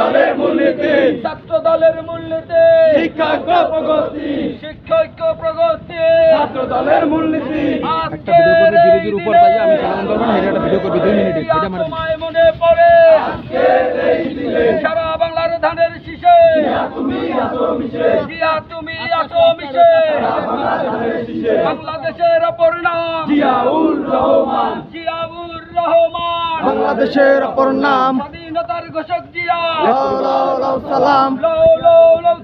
দলের মূলনীতি। ছাত্র দলের মূলনীতি শিক্ষাজ্ঞ প্রগতি। শিক্ষৈক্য প্রগতি। ছাত্র দলের মূলনীতি একটা ভিডিও করবে বিরোধীর উপর যাই আমি চালান করব না এটা ভিডিও করবে দুই মিনিটে এটা মানে তোমায় মনে পড়ে। সারা বাংলার ধানের শীষে। তুমি আছো মিশে জিয়া তুমি আছো মিশে। বাংলাদেশের অপর নাম। জিয়াউর রহমান। জিয়াউর রহমান। বাংলাদেশের অপর নাম। স্বাধীনতার ঘোষক জিয়া। সালাম।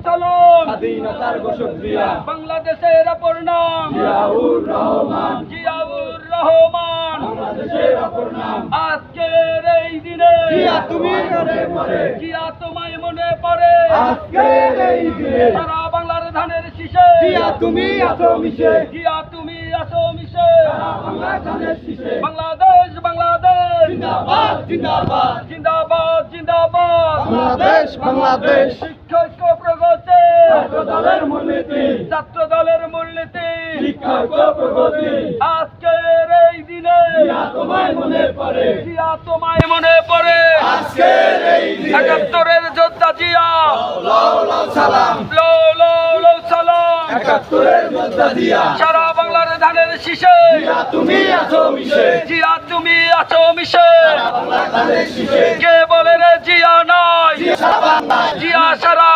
সালাম। স্বাধীনতার জিয়া। বাংলাদেশের অপর নাম। জিয়াউর রহমান। জিয়াউর রহমান। বাংলাদেশের অপর নাম। আজকের এই দিনে জিয়া তুমি মনে পড়ে জিয়া তোমায় মনে পড়ে। আজকের এই দিনে। সারা বাংলার ধানের শীষে। জিয়া তুমি আছো মিশে। জিয়া তুমি আছো মিশে। বাংলা ধানের শীষে। বাংলাদেশ বাংলাদেশ। জিন্দাবাদ জিন্দাবাদ। জিন্দাবাদ। বাংলাদেশ বাংলাদেশ। শিক্ষৈক্য প্রগতি। ছাত্র দলের মূলনীতি। ছাত্র দলের মূলনীতি প্রগতি। আজকের এই দিনে তোমায় মনে পড়ে। জিয়া তোমায় মনে পড়ে। আজকের এই দিনে। একাত্তরের যোদ্ধা জিয়া। লাও লাও সালাম। লো লো লো সালাম। একাত্তরের যোদ্ধা জিয়া। সারা বাংলার ধানের শীষে। জিয়া তুমি আছো মিশে। জিয়া তুমি আছো মিশে। কে বলে জিয়া নয়। জিয়া সারা